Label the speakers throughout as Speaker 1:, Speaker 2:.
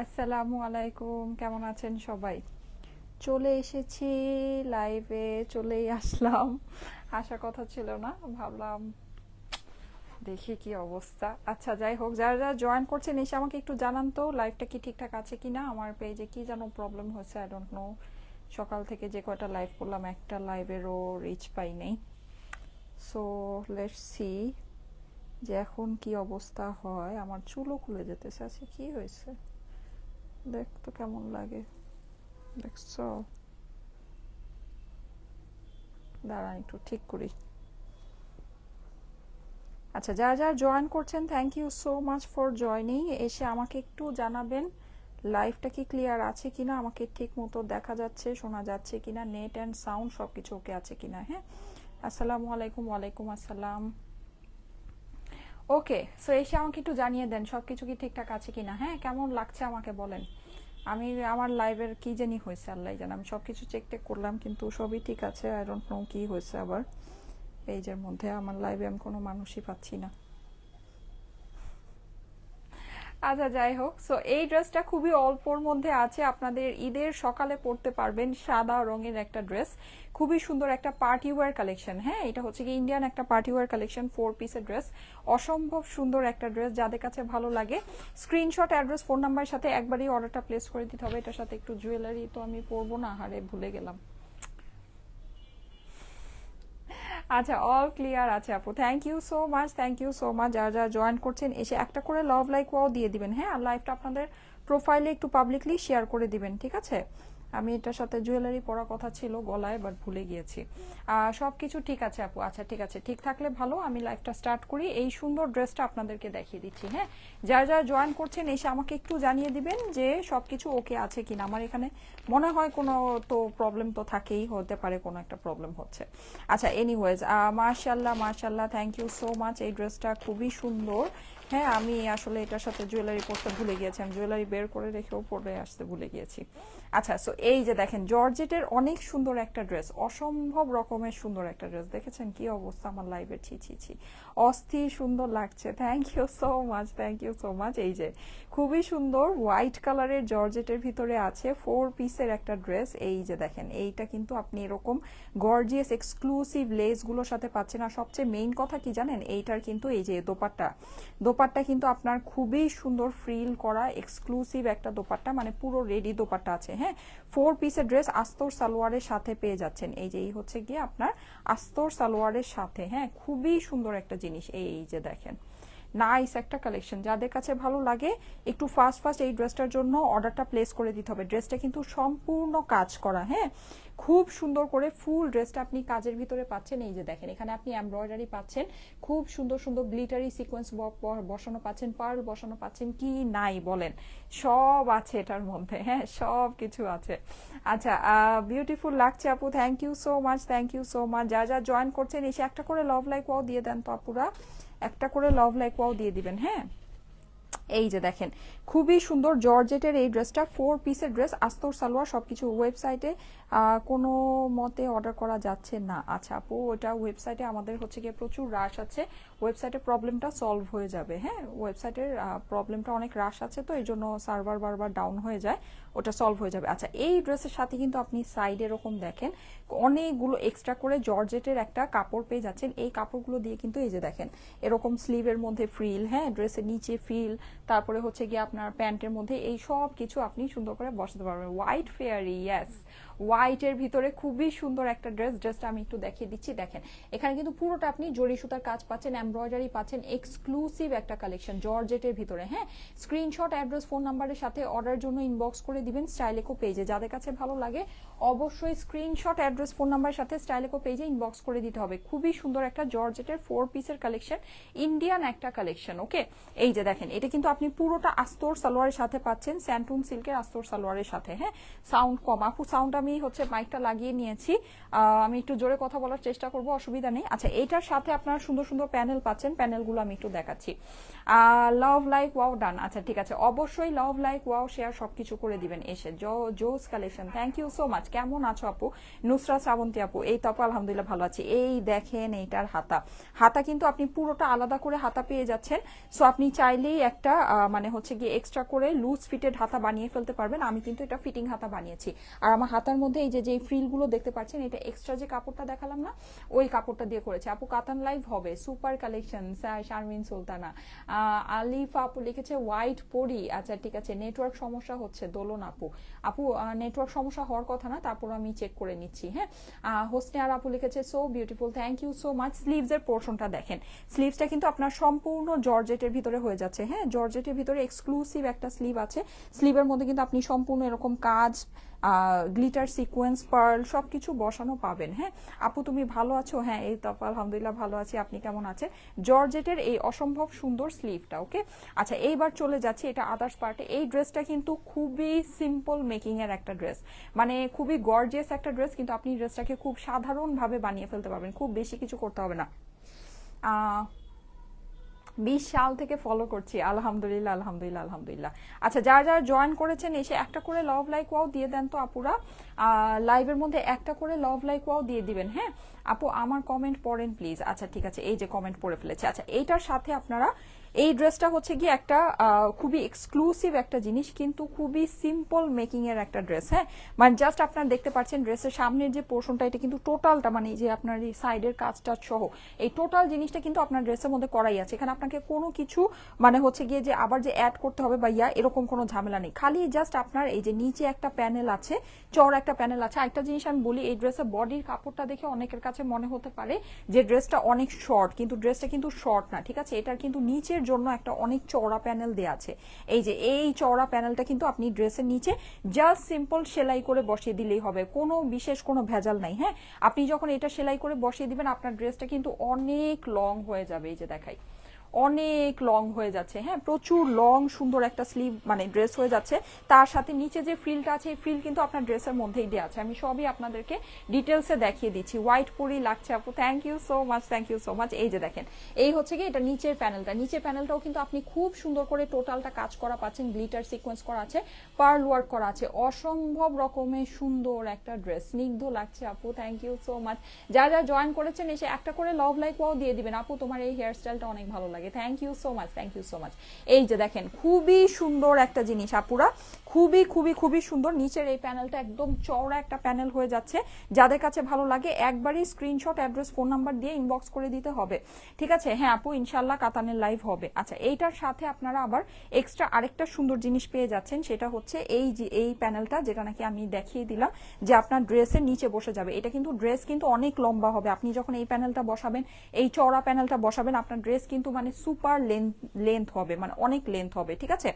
Speaker 1: আসসালামু আলাইকুম, কেমন আছেন সবাই? চলে এসেছি লাইভে চলেই আসলাম। আসার কথা ছিল না, ভাবলাম দেখি কি অবস্থা। আচ্ছা যাই হোক, যারা যারা জয়েন করছেন, এসে আমাকে একটু জানান তো লাইভটা কি ঠিকঠাক আছে কি না আমার পেজে কি যেন প্রবলেম হয়েছে আই ডোন্ট নো সকাল থেকে যে কয়টা লাইভ করলাম, একটা লাইভেরও রিচ পাই নেই সো লেটস সি যে এখন কি অবস্থা হয়। আমার চুলও খুলে যেতেছে আচ্ছা কি হয়েছে? দেখ তো কেমন লাগে। দেখছ? দাঁড়ান একটু, ঠিক করি। আচ্ছা যারা যারা জয়েন করছেন thank you so much for joining এসে আমাকে একটু জানাবেন লাইভটা কি ক্লিয়ার আছে কিনা? আমাকে ঠিক মতো দেখা যাচ্ছে, শোনা যাচ্ছে কিনা? নেট অ্যান্ড সাউন্ড সব কিছু ওকে আছে কিনা? হ্যাঁ? আসসালামু আলাইকুম, ওয়ালাইকুম আসসালাম। ওকে সো এসে আমাকে একটু জানিয়ে দেন সব কিছু কি ঠিকঠাক আছে কিনা? হ্যাঁ কেমন লাগছে আমাকে বলেন। আমি, আমার লাইভের কি জানি হয়েছে আল্লাহ জানে। আমি সব কিছু চেক টেক করলাম, কিন্তু সবই ঠিক আছে। আই ডোন্ট নো কি হয়েছে আবার। পেজের মধ্যে আমার লাইভে আমি কোনো মানুষই পাচ্ছি না। আচ্ছা যাই হোক। সো এই ড্রেসটা খুবই অল্পর মধ্যে আছে। আপনাদের ঈদের সকালে পরতে পারবেন সাদা রঙের একটা ড্রেস খুবই সুন্দর একটা পার্টি ওয়ার কালেকশন হ্যাঁ? এটা হচ্ছে কি ইন্ডিয়ান একটা পার্টি ওয়ার কালেকশন ফোর পিসের ড্রেস অসম্ভব সুন্দর একটা ড্রেস যাদের কাছে ভালো লাগে। স্ক্রিনশট অ্যাড্রেস ফোন নাম্বারের সাথে একবারই অর্ডারটা প্লেস করে দিতে হবে। এটার সাথে একটু জুয়েলারি তো আমি পরবো না, হারে ভুলে গেলাম। আচ্ছা অল ক্লিয়ার আছে আপু। Thank you so much thank you so much যারা যারা জয়েন করছেন, এসে একটা করে লাভ লাইক ওয়াও দিয়ে দিবেন হ্যাঁ? আর লাইভটা আপনাদের প্রোফাইলে একটু পাবলিকলি শেয়ার করে দিবেন, ঠিক আছে? আমি এটার সাথে জুয়েলারি পরা কথা ছিল গলায় বাট ভুলে গিয়েছি। সব কিছু ঠিক আছে আপু? আচ্ছা ঠিক আছে। ঠিক থাকলে ভালো, আমি লাইফটা স্টার্ট করি। এই সুন্দর ড্রেসটা আপনাদেরকে দেখিয়ে দিচ্ছি হ্যাঁ? যারা যারা জয়েন করছেন, এসে আমাকে একটু জানিয়ে দিবেন যে সব কিছু ওকে আছে কিনা। আমার এখানে মনে হয় কোনো তো প্রবলেম তো থাকেই, হতে পারে কোনো একটা প্রবলেম হচ্ছে। আচ্ছা এনিওয়েজ মার্শাল্লাহ মার্শাল্লাহ থ্যাংক ইউ সো মাচ এই ড্রেসটা খুবই সুন্দর হ্যাঁ? আমি আসলে এটার সাথে জুয়েলারি পরতে ভুলে গিয়েছি। আমি জুয়েলারি বের করে রেখেও পরে আসতে ভুলে গিয়েছি। আচ্ছা সো এই যে দেখেন জর্জেটের অনেক সুন্দর একটা ড্রেস অসম্ভব রকমের সুন্দর একটা ড্রেস দেখেছেন কি অবস্থা আমার লাইভের ছি ছি ছি। অস্থির, সুন্দর লাগছে। Thank you so much thank you so much এই যে, খুবই সুন্দর হোয়াইট কালারের জর্জেটের ভিতরে আছে ফোর পিসের একটা ড্রেস এই যে দেখেন, এইটা কিন্তু আপনি এরকম গর্জিয়াস এক্সক্লুসিভ লেসগুলোর সাথে পাচ্ছেন। আর সবচেয়ে মেইন কথা কি জানেন? এইটার কিন্তু এই যে দোপাট্টা। দোপাট্টা কিন্তু আপনার খুবই সুন্দর ফ্রিল করা এক্সক্লুসিভ একটা দোপাট্টা মানে পুরো রেডি দোপাট্টা আছে। হ্যাঁ ফোর পিসের ড্রেস আস্তর সালোয়ারের সাথে পেয়ে যাচ্ছেন। এই যে, এই হচ্ছে গিয়ে আপনার আস্তর সালোয়ারের সাথে। হ্যাঁ খুবই সুন্দর একটা জিনিস এই যে দেখেন। নাইস একটা কালেকশন যাদের কাছে ভালো লাগে, একটু ফাস্ট ফাস্ট এই ড্রেসটার জন্য অর্ডারটা প্লেস করে দিতে হবে। ড্রেসটা কিন্তু সম্পূর্ণ কাজ করা হ্যাঁ? খুব সুন্দর করে ফুল ড্রেসটা আপনি কাজের ভিতরে পাচ্ছেন। এই যে দেখেন, এখানে আপনি এমব্রয়ডারি পাচ্ছেন। খুব সুন্দর সুন্দর গ্লিটারি সিকোয়েন্স বসানো পাচ্ছেন পার্ল বসানো পাচ্ছেন, কি নাই বলেন? সব আছে এটার মধ্যে হ্যাঁ? সব কিছু আছে। আচ্ছা বিউটিফুল লাগছে আপু thank you so much thank you so much যা যা জয়েন করছেন, এসে একটা করে লভ লাইক দিয়ে দেন তো আপুরা। একটা করে লভ লাইকওয়াও দিয়ে দিবেন হ্যাঁ? এই যে দেখেন খুবই সুন্দর জর্জেটের এই ড্রেসটা ফোর পিসের ড্রেস আস্তর, সালোয়ার, সবকিছু ওয়েবসাইটে কোনো মতে অর্ডার করা যাচ্ছে না। আচ্ছা আপু, ওটা ওয়েবসাইটে আমাদের হচ্ছে গিয়ে প্রচুর রাশ আছে। ওয়েবসাইটে প্রবলেমটা সলভ হয়ে যাবে হ্যাঁ? ওয়েবসাইটের প্রবলেমটা অনেক রাশ আছে, তো এই জন্য সার্ভার বারবার ডাউন হয়ে যায়, ওটা সলভ হয়ে যাবে। আচ্ছা এই ড্রেসের সাথে কিন্তু আপনি সাইড এরকম দেখেন, অনেকগুলো এক্সট্রা করে জর্জেটের একটা কাপড় পেয়ে যাচ্ছেন। এই কাপড়গুলো দিয়ে কিন্তু এই যে দেখেন, এরকম স্লিভের মধ্যে ফ্রিল হ্যাঁ? ড্রেসের নিচে ফ্রিল তারপরে হচ্ছে গিয়ে আপনার প্যান্টের মধ্যে এই সব কিছু আপনি সুন্দর করে বসাতে পারবেন। হোয়াইট ফেয়ারি ইয়াস হোয়াইটের ভিতরে খুবই সুন্দর একটা ড্রেস ড্রেসটা আমি একটু দেখিয়ে দিচ্ছি। দেখেন, এখানে কিন্তু পুরোটা আপনি জরি সুতার কাজ পাচ্ছেন এমব্রয়ডারি পাচ্ছেন এক্সক্লুসিভ একটা কালেকশন জর্জেটের ভিতরে হ্যাঁ? স্ক্রিনশট অ্যাড্রেস ফোন নাম্বারের সাথে অর্ডার জন্য ইনবক্স করে দিবেন স্টাইলেকো পেজে যাদের কাছে ভালো লাগে, অবশ্যই স্ক্রিনশট অ্যাড্রেস ফোন নাম্বারের সাথে স্টাইলেকো পেজে ইনবক্স করে দিতে হবে। খুবই সুন্দর একটা জর্জেটের ফোর পিসের কালেকশন ইন্ডিয়ান একটা কালেকশন ওকে এই যে দেখেন, এটা কিন্তু আপনি পুরোটা আস্তর সালোয়ারের সাথে পাচ্ছেন স্যান্টুন সিল্কের আস্তর সালোয়ারের সাথে হ্যাঁ? সাউন্ড কম। আপু, সাউন্ড আমি হচ্ছে মাইকটা লাগিয়ে নিয়েছি। আমি একটু জোরে কথা বলার চেষ্টা করব, অসুবিধা নেই। আচ্ছা এইটার সাথে আপনারা সুন্দর সুন্দর প্যানেল পাচ্ছেন, প্যানেলগুলো আমি একটু দেখাচ্ছি। লাভ লাইক ওয়াও ডান আচ্ছা ঠিক আছে। অবশ্যই লাভ লাইক ওয়াও শেয়ার সবকিছু করে দিবেন এসে। জোস collection. Thank you so much কেমন আছো আপু? নুসরাত শ্রাবন্তী আপু, এই তো আলহামদুলিল্লাহ ভালো আছি। এই দেখেন এইটার হাতা। হাতা কিন্তু আপনি পুরোটা আলাদা করে হাতা পেয়ে যাচ্ছেন। সো আপনি চাইলেই একটা মানে হচ্ছে গিয়ে এক্সট্রা করে লুজ ফিটেড হাতা বানিয়ে ফেলতে পারবেন। আমি কিন্তু এটা ফিটিং হাতা বানিয়েছি। আর আমার হাতার মধ্যে এই যে যে ফ্রিলগুলো দেখতে পাচ্ছেন, এটা এক্সট্রা যে কাপড়টা দেখালাম না, ওই কাপড়টা দিয়ে করেছে। আপু, কাতান লাইভ হবে। Super collection Sharmin Sultana. আলিফ আপু লিখেছে হোয়াইট পরি। আচ্ছা ঠিক আছে নেটওয়ার্ক সমস্যা হচ্ছে। দোলন আপু। আপু নেটওয়ার্ক সমস্যা হওয়ার কথা না, তারপর আমি চেক করে নিচ্ছি হ্যাঁ? হোসনে আর আপু লিখেছে so beautiful thank you so much sleeves এর পোর্শনটা দেখেন। স্লিভসটা কিন্তু আপনার সম্পূর্ণ জর্জেটের ভিতরে হয়ে যাচ্ছে হ্যাঁ? জর্জেটের ভিতরে এক্সক্লুসিভ একটা স্লিভ আছে। স্লিভের মধ্যে কিন্তু আপনি সম্পূর্ণ এরকম কাজ গ্লিটার সিকোয়েন্স পার্ল সবকিছু বসানো পাবেন হ্যাঁ? আপু, তুমি ভালো আছো? হ্যাঁ এই তো আলহামদুলিল্লাহ ভালো আছি। আপনি কেমন আছেন? জর্জেটের এই অসম্ভব সুন্দর স্লিভটা ওকে আচ্ছা এইবার চলে যাচ্ছি এটা আদার্স পার্টে এই ড্রেসটা কিন্তু খুবই সিম্পল মেকিং এর একটা ড্রেস মানে খুবই গর্জিয়াস একটা ড্রেস কিন্তু আপনি ড্রেসটাকে খুব সাধারণভাবে বানিয়ে ফেলতে পারবেন। খুব বেশি কিছু করতে হবে না। বিশ সাল থেকে ফলো করছি। আলহামদুলিল্লাহ আলহামদুলিল্লাহ আলহামদুলিল্লাহ। আচ্ছা যারা যারা জয়েন করেছেন, এসে একটা করে লভ লাইক ওয়াও দিয়ে দেন তো আপুরা। লাইভের মধ্যে একটা করে লভ লাইক ওয়াও দিয়ে দিবেন হ্যাঁ? আপু, আমার কমেন্ট পড়েন প্লিজ আচ্ছা ঠিক আছে, এই যে কমেন্ট পড়ে ফেলেছে। আচ্ছা এইটার সাথে আপনারা এই ড্রেসটা হচ্ছে কি একটা খুবই এক্সক্লুসিভ একটা জিনিস, কিন্তু খুবই সিম্পল মেকিং এর একটা ড্রেস হ্যাঁ? মানে জাস্ট আপনারা দেখতে পাচ্ছেন ড্রেসের সামনের যে পোর্শনটা এটা কিন্তু টোটালটা মানে যে আপনার এই সাইডের কাজটা সহ, এই টোটাল জিনিসটা কিন্তু আপনার ড্রেসের মধ্যে করাই আছে। এখানে আপনাকে কোনো কিছু মানে হচ্ছে গিয়ে যে আবার যে অ্যাড করতে হবে বা ইয়া, এরকম কোনো ঝামেলা নেই। খালি জাস্ট আপনার এই যে নিচে একটা প্যানেল আছে চড় একটা প্যানেল আছে। একটা জিনিস আমি বলি, এই ড্রেসের বডির কাপড়টা দেখে অনেকের কাছে মনে হতে পারে যে ড্রেসটা অনেক শর্ট কিন্তু ড্রেসটা কিন্তু শর্ট না, ঠিক আছে? এটার কিন্তু নিচের জন্য একটা অনেক চওড়া প্যানেল দেওয়া আছে। এই যে, এই চওড়া প্যানেলটা কিন্তু আপনি ড্রেসের নিচে জাস্ট সিম্পল সেলাই করে বসিয়ে দিলেই হবে। কোনো বিশেষ কোনো ভেজাল নাই হ্যাঁ? আপনি যখন এটা সেলাই করে বসিয়ে দিবেন, আপনার ড্রেসটা কিন্তু অনেক লং হয়ে যাবে, এই যে দেখাই। অনেক লং হয়ে যাচ্ছে। হ্যাঁ প্রচুর লং সুন্দর একটা স্লিভ মানে ড্রেস হয়ে যাচ্ছে। তার সাথে নিচে যে ফ্রিলটা আছে, এই ফ্রিল কিন্তু আপনার ড্রেসের মধ্যেই দেওয়া আছে। আমি সবই আপনাদেরকে ডিটেলসে দেখিয়ে দিচ্ছি। হোয়াইট পরি লাগছে আপু thank you so much thank you so much এই যে দেখেন, এই হচ্ছে কি এটা নিচের প্যানেলটা নিচের প্যানেলটাও কিন্তু আপনি খুব সুন্দর করে টোটালটা কাজ করা পাচ্ছেন। গ্লিটার সিকোয়েন্স করা আছে পার্ল ওয়ার্ক করা আছে। অসম্ভব রকমের সুন্দর একটা ড্রেস স্নিগ্ধ লাগছে আপু থ্যাংক ইউ সো মাচ যা যা জয়েন করেছেন, এসে একটা করে লভ লাইক ওয়াও দিয়ে দিবেন। আপু, তোমার এই হেয়ার স্টাইলটা অনেক ভালো লাগে। Thank you so much thank you so much এই যে দেখেন, খুবই সুন্দর একটা জিনিস আপুরা। খুবই খুবই খুবই সুন্দর। নিচের এই প্যানেলটা একদম চওড়া একটা প্যানেল হয়ে যাচ্ছে। যাদের কাছে ভালো লাগে, একবারই স্ক্রিনশট অ্যাড্রেস ফোন নাম্বার দিয়ে ইনবক্স করে দিতে হবে। ঠিক আছে? হ্যাঁ আপু ইনশাল্লাহ কাতানের লাইভ হবে। আচ্ছা এইটার সাথে আপনারা আবার এক্সট্রা আরেকটা সুন্দর জিনিস পেয়ে যাচ্ছেন। সেটা হচ্ছে এই যে, এই প্যানেলটা যেটা নাকি আমি দেখিয়ে দিলাম, যে আপনার ড্রেসের নিচে বসে যাবে। এটা কিন্তু ড্রেস কিন্তু অনেক লম্বা হবে। আপনি যখন এই প্যানেলটা বসাবেন, এই চওড়া প্যানেলটা বসাবেন, আপনার ড্রেস কিন্তু মানে সুপার লেন্থ হবে মানে অনেক লেন্থ হবে, ঠিক আছে?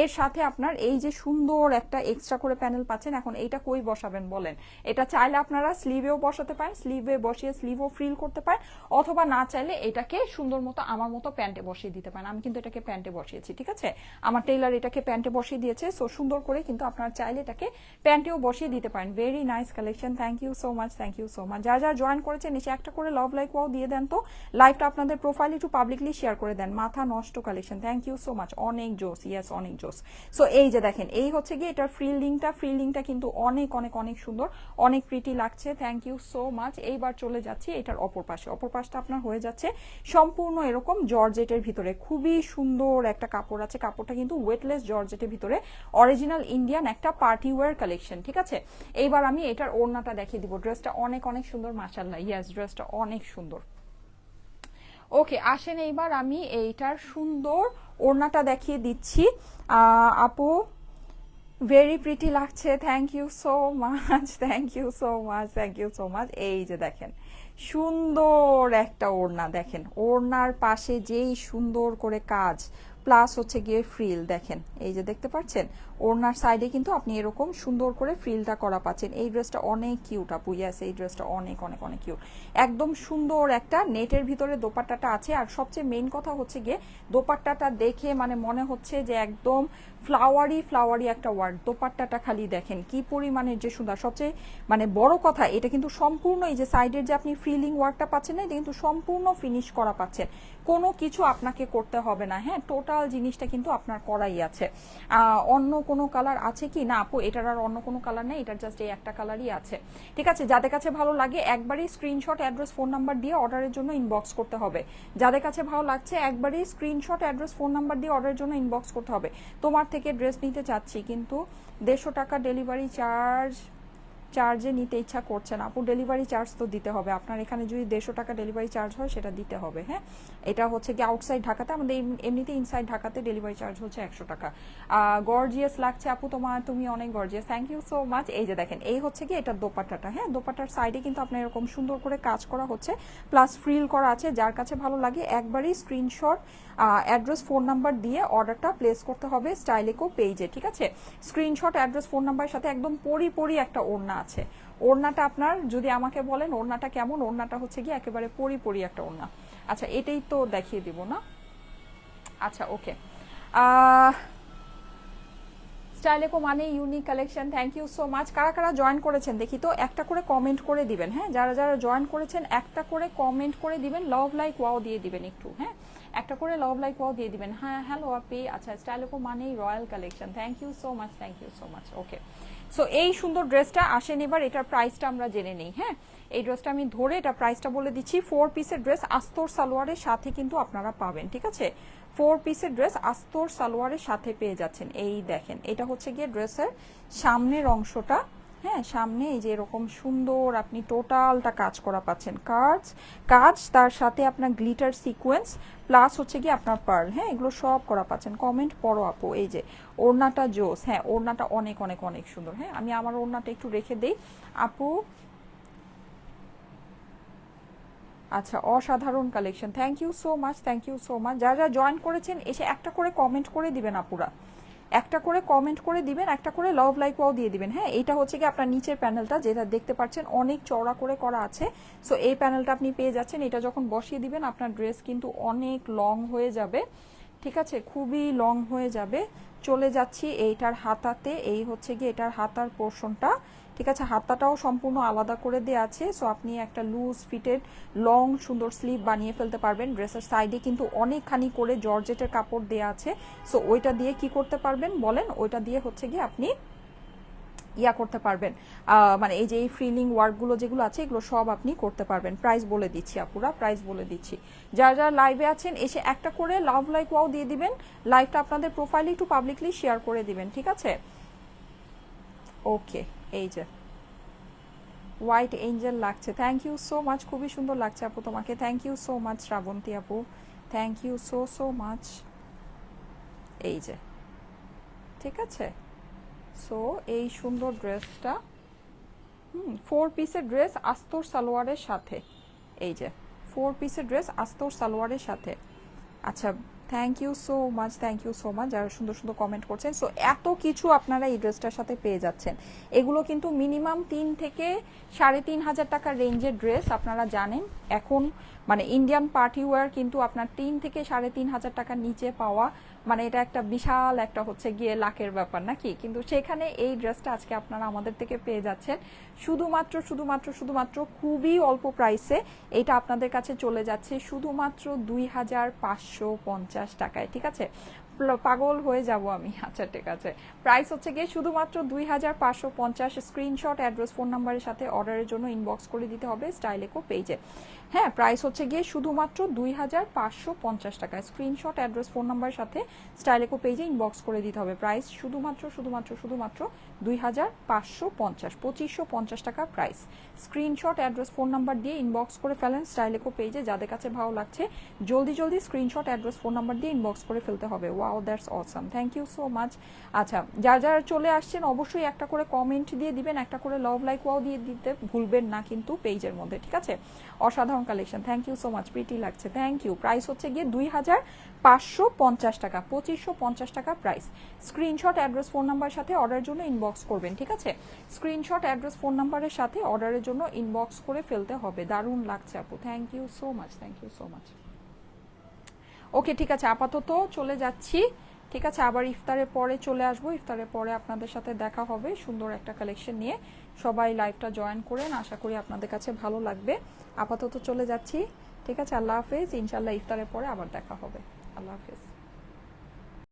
Speaker 1: এর সাথে আপনার এই যে সুন্দর একটা এক্সট্রা করে প্যানেল পাচ্ছেন, এখন এইটা কই বসাবেন বলেন? এটা চাইলে আপনারা স্লিভেও বসাতে পারেন স্লিভে বসিয়ে স্লিভও ফ্রিল করতে পারেন, অথবা না চাইলে এটাকে সুন্দর মতো আমার মতো প্যান্টে বসিয়ে দিতে পারেন। আমি কিন্তু এটাকে প্যান্টে বসিয়েছি, ঠিক আছে? আমার টেইলার এটাকে প্যান্টে বসিয়ে দিয়েছে সো সুন্দর করে কিন্তু আপনারা চাইলে এটাকে প্যান্টেও বসিয়ে দিতে পারেন। Very nice collection thank you so much thank you so much যারা যারা জয়েন করেছেন এসে একটা করে লাভ লাইক ওয়াও দিয়ে দেন তো। লাইভটা আপনাদের প্রোফাইল একটু পাবলিকলি শেয়ার করে দেন। মাথা নষ্ট collection thank you so much অনেক জোস ইয়েস অনেক জোস সো এই যে দেখেন, এই হচ্ছে গিয়ে এটার ফ্রিল্ডিংটা ফ্রিল্ডিংটা কিন্তু অনেক অনেক অনেক সুন্দর। অনেক প্রিটি লাগছে। থ্যাংক ইউ সো মাচ এইবার চলে যাচ্ছি এটার অপর পাশে। অপর পাশটা আপনার হয়ে যাচ্ছে সম্পূর্ণ এরকম জর্জেটের ভিতরে। খুবই সুন্দর একটা কাপড় আছে। কাপড়টা কিন্তু ওয়েটলেস জর্জেটের ভিতরে। অরিজিনাল ইন্ডিয়ান একটা পার্টি ওয়্যার কালেকশন ঠিক আছে? এইবার আমি এটার ওড়নাটা দেখিয়ে দিব। ড্রেসটা অনেক অনেক সুন্দর। মাসাল্লাহ ইয়াস ড্রেসটা অনেক সুন্দর। ওকে, আসেন এইবার আমি এইটার সুন্দর ওড়নাটা দেখিয়ে দিচ্ছি। আপু ভেরি প্রিটি লাগছে thank you so much thank you so much thank you so much এই যে দেখেন, সুন্দর একটা ওড়না দেখেন, ওড়নার পাশে যেই সুন্দর করে কাজ প্লাস হচ্ছে গিয়ে ফ্রিল দেখেন, এই যে দেখতে পাচ্ছেন? ওড়নার সাইডে কিন্তু আপনি এরকম সুন্দর করে ফ্রিলটা করা পাচ্ছেন। এই ড্রেসটা অনেক কিউট আপু। ইয়াস এই ড্রেসটা অনেক অনেক অনেক কিউট একদম সুন্দর একটা নেটের ভিতরে দোপাট্টাটা আছে। আর সবচেয়ে মেন কথা হচ্ছে গিয়ে দোপাট্টাটা দেখে মানে মনে হচ্ছে যে একদম ফ্লাওয়ারি ফ্লাওয়ারি একটা ওয়ার্ড দোপাট্টাটা খালি দেখেন কি পরিমাণের যে সুন্দর। সবচেয়ে মানে বড় কথা, এটা কিন্তু সম্পূর্ণ এই যে সাইডের যে আপনি ফিলিং ওয়ার্কটা পাচ্ছেন না, এটা কিন্তু সম্পূর্ণ ফিনিশ করা পাচ্ছেন। কোনো কিছু আপনাকে করতে হবে না হ্যাঁ? টোটাল জিনিসটা কিন্তু আপনার করাই আছে। অন্য কোনো কালার আছে কি? না, আপু, এটার আর অন্য কোনো কালার নেই, এটার জাস্ট এই একটা কালারই আছে। ঠিক আছে? যাদের কাছে ভালো লাগে, একবারই স্ক্রিনশট অ্যাড্রেস ফোন নাম্বার দিয়ে অর্ডারের জন্য ইনবক্স করতে হবে। যাদের কাছে ভালো লাগছে, একবারই স্ক্রিনশট অ্যাড্রেস ফোন নাম্বার দিয়ে অর্ডারের জন্য ইনবক্স করতে হবে। তোমার থেকে ড্রেস নিতে চাচ্ছি কিন্তু দেড়শো টাকা ডেলিভারি চার্জ চার্জে নিতে ইচ্ছা করছে না। আপু ডেলিভারি চার্জ তো দিতে হবে। আপনার এখানে যদি দেড়শো টাকা ডেলিভারি চার্জ হয়, সেটা দিতে হবে হ্যাঁ? এটা হচ্ছে কি আউটসাইড ঢাকাতে, আমাদের এম- এমনিতে ইনসাইড ঢাকাতে ডেলিভারি চার্জ হচ্ছে একশো টাকা। গর্জিয়াস লাগছে আপু তোমার, তুমি অনেক gorgeous thank you so much এই যে দেখেন, এই হচ্ছে কি এটা দোপাট্টাটা হ্যাঁ? দোপাট্টার সাইডে কিন্তু আপনার এরকম সুন্দর করে কাজ করা হচ্ছে। প্লাস ফ্রিল করা আছে, যার কাছে ভালো লাগে একবারই স্ক্রিনশট অ্যাড্রেস ফোন নাম্বার দিয়ে অর্ডারটা প্লেস করতে হবে স্টাইলেকো পেজে ঠিক আছে? স্ক্রিনশট অ্যাড্রেস ফোন নাম্বারের সাথে একদম পরিপরি একটা ওড়না আছে। ওড়নাটা আপনার, যদি আমাকে বলেন ওড়নাটা কেমন, ওড়নাটা হচ্ছে কি একেবারে পরিপরি একটা ওড়না। আচ্ছা এটাই তো দেখিয়ে দিব, না? আচ্ছা ওকে। স্টাইলেকো মানে unique collection thank you so much কারা কারা জয়েন করেছেন? দেখি তো, একটা করে কমেন্ট করে দিবেন হ্যাঁ? যারা যারা জয়েন করেছেন, একটা করে কমেন্ট করে দিবেন লাভ লাইক ওয়াও দিয়ে দিবেন একটু হ্যাঁ? একটা করে লাভ লাইক ওয়াও দিয়ে দিবেন। হ্যাঁ হ্যালো আপি। আচ্ছা স্টাইলেকো মানেই royal collection thank you so much thank you so much okay so এই সুন্দর ড্রেসটা আসেন এবার, এটার প্রাইসটা আমরা জেনে নেই হ্যাঁ? এই ড্রেসটা আমি ধরে এটা প্রাইসটা বলে দিচ্ছি। ফোর পিসের ড্রেস আস্তর সালোয়ারের সাথে কিন্তু আপনারা পাবেন, ঠিক আছে? ফোর পিসের ড্রেস আস্তর সালোয়ারের সাথে পেয়ে যাচ্ছেন। এই দেখেন, এটা হচ্ছে গিয়ে ড্রেসের সামনের অংশটা। হ্যাঁ সামনে এই যে এরকম সুন্দর আপনি টোটালটা কাজ করা পাচ্ছেন। কাজ কাজ, তার সাথে আপনার গ্লিটার সিকোয়েন্স প্লাস হচ্ছে কি আপনার পার্ল হ্যাঁ এগুলো সব করা পাচ্ছেন। কমেন্ট পড়ো আপু, এই যে ওড়নাটা জোস হ্যাঁ ওড়নাটা অনেক অনেক অনেক সুন্দর। হ্যাঁ আমি আমার ওড়নাটা একটু রেখে দেই। আপু আচ্ছা অসাধারণ collection thank you so much thank you so much যারা যারা জয়েন করেছেন, এসে একটা করে কমেন্ট করে দিবেন আপুরা। একটা করে কমেন্ট করে দিবেন, একটা করে লাভ লাইক ওয়াও দিয়ে দিবেন। হ্যাঁ এটা হচ্ছে কি আপনার নিচের প্যানেলটা যেটা দেখতে পাচ্ছেন অনেক চওড়া করে করা আছে। সো এই প্যানেলটা আপনি পেয়ে যাচ্ছেন। এটা যখন বসিয়ে দিবেন, আপনার ড্রেস কিন্তু অনেক লং হয়ে যাবে। ঠিক আছে? খুবই লং হয়ে যাবে। চলে যাচ্ছি এইটার হাতাতে। এই হচ্ছে কি এটার হাতার পোর্শনটা ঠিক আছে, হাতাটাও সম্পূর্ণ আলাদা করে দেওয়া আছে সো আপনি একটা লুজ ফিটেড লং সুন্দর স্লিভ বানিয়ে ফেলতে পারবেন। ড্রেসের সাইডে কিন্তু অনেকখানি করে জর্জেটের কাপড় দেওয়া আছে সো ওইটা দিয়ে কি করতে পারবেন বলেন? ওইটা দিয়ে হচ্ছে গিয়ে আপনি ইয়া করতে পারবেন। মানে এই যে এই ফ্রিলিং ওয়ার্কগুলো যেগুলো আছে, এগুলো সব আপনি করতে পারবেন। প্রাইস বলে দিচ্ছি আপুরা প্রাইস বলে দিচ্ছি। যারা যারা লাইভে আছেন, এসে একটা করে লাভ লাইক ওয়াও দিয়ে দিবেন। লাইভটা আপনাদের প্রোফাইলে একটু পাবলিকলি শেয়ার করে দিবেন, ঠিক আছে? ওকে এই যে হোয়াইট এঞ্জেল লাগছে। থ্যাংক ইউ সো মাচ খুবই সুন্দর লাগছে আপু তোমাকে। Thank you so much Srabanti আপু। Thank you so so much এই যে, ঠিক আছে? সো এই সুন্দর ড্রেসটা হুম ফোর পিসের ড্রেস আস্তর সালোয়ারের সাথে। এই যে ফোর পিসের ড্রেস আস্তর সালোয়ারের সাথে। আচ্ছা thank you so much thank you so much যারা সুন্দর সুন্দর কমেন্ট করছেন। সো এত কিছু আপনারা এই ড্রেসটার সাথে পেয়ে যাচ্ছেন। এগুলো কিন্তু মিনিমাম তিন থেকে সাড়ে তিন হাজার টাকার রেঞ্জের ড্রেস আপনারা জানেন। এখন মানে ইন্ডিয়ান পার্টি ওয়ার কিন্তু আপনার তিন থেকে সাড়ে তিন হাজার টাকার নিচে পাওয়া মানে এটা একটা বিশাল একটা হচ্ছে গিয়ে লাখের ব্যাপার, নাকি? কিন্তু সেখানে এই ড্রেসটা আজকে আপনারা আমাদের থেকে পেয়ে যাচ্ছেন। শুধুমাত্র শুধুমাত্র শুধুমাত্র খুবই অল্প প্রাইসে এটা আপনাদের কাছে চলে যাচ্ছে শুধুমাত্র দুই হাজার পাঁচশো পঞ্চাশ টাকায়, ঠিক আছে? পাগল হয়ে যাব আমি। আচ্ছা ঠিক আছে। প্রাইস হচ্ছে গিয়ে শুধুমাত্র দুই হাজার পাঁচশো পঞ্চাশ স্ক্রিনশট অ্যাড্রেস ফোন নাম্বারের সাথে অর্ডারের জন্য ইনবক্স করে দিতে হবে স্টাইল স্টাইলেকো পেজে হ্যাঁ প্রাইস হচ্ছে গিয়ে শুধুমাত্র দুই হাজার পাঁচশো পঞ্চাশ টাকা। স্ক্রিনশট অ্যাড্রেস ফোন নাম্বারের সাথে স্টাইল স্টাইলেকো পেজে ইনবক্স করে দিতে হবে। প্রাইস শুধুমাত্র শুধুমাত্র শুধুমাত্র দুই হাজার পাঁচশো পঞ্চাশ, পঁচিশশো পঞ্চাশ টাকা price screenshot address phone number দিয়ে ইনবক্স করে ফেলেন স্টাইল স্টাইলেকো পেজে যাদের কাছে ভালো লাগছে, জলদি জলদি স্ক্রিনশট অ্যাড্রেস ফোন নাম্বার দিয়ে ইনবক্স করে ফেলতে হবে। Wow that's awesome thank you so much আচ্ছা যার যারা চলে আসছেন, অবশ্যই একটা করে কমেন্ট দিয়ে দিবেন, একটা করে লাভ লাইক ওয়াও দিয়ে দিতে ভুলবেন না কিন্তু পেজের মধ্যে, ঠিক আছে? অসাধারণ collection thank you so much pretty লাগছে। থ্যাংক ইউ প্রাইস হচ্ছে গিয়ে দুই হাজার পাঁচশো পঞ্চাশ টাকা, পঁচিশশো পঞ্চাশ টাকা price screenshot address phone number সাথে অর্ডারের জন্য ইনবক্স করবেন, ঠিক আছে? স্ক্রিনশট অ্যাড্রেস ফোন নাম্বারের সাথে অর্ডারের জন্য ইনবক্স করে ফেলতে হবে। দারুণ লাগছে আপু। Thank you so much thank you so much okay, ঠিক আছে, আপাতত চলে যাচ্ছি। ঠিক আছে, আবার ইফতারের পরে চলে আসব। ইফতারের পরে আপনাদের সাথে দেখা হবে সুন্দর একটা কালেকশন নিয়ে। সবাই লাইভটা জয়েন করেন, আশা করি আপনাদের কাছে ভালো লাগবে। আপাতত চলে যাচ্ছি। ঠিক আছে, আল্লাহ হাফেজ ইনশাল্লাহ ইফতারের পরে আবার দেখা হবে। আল্লাহ হাফেজ।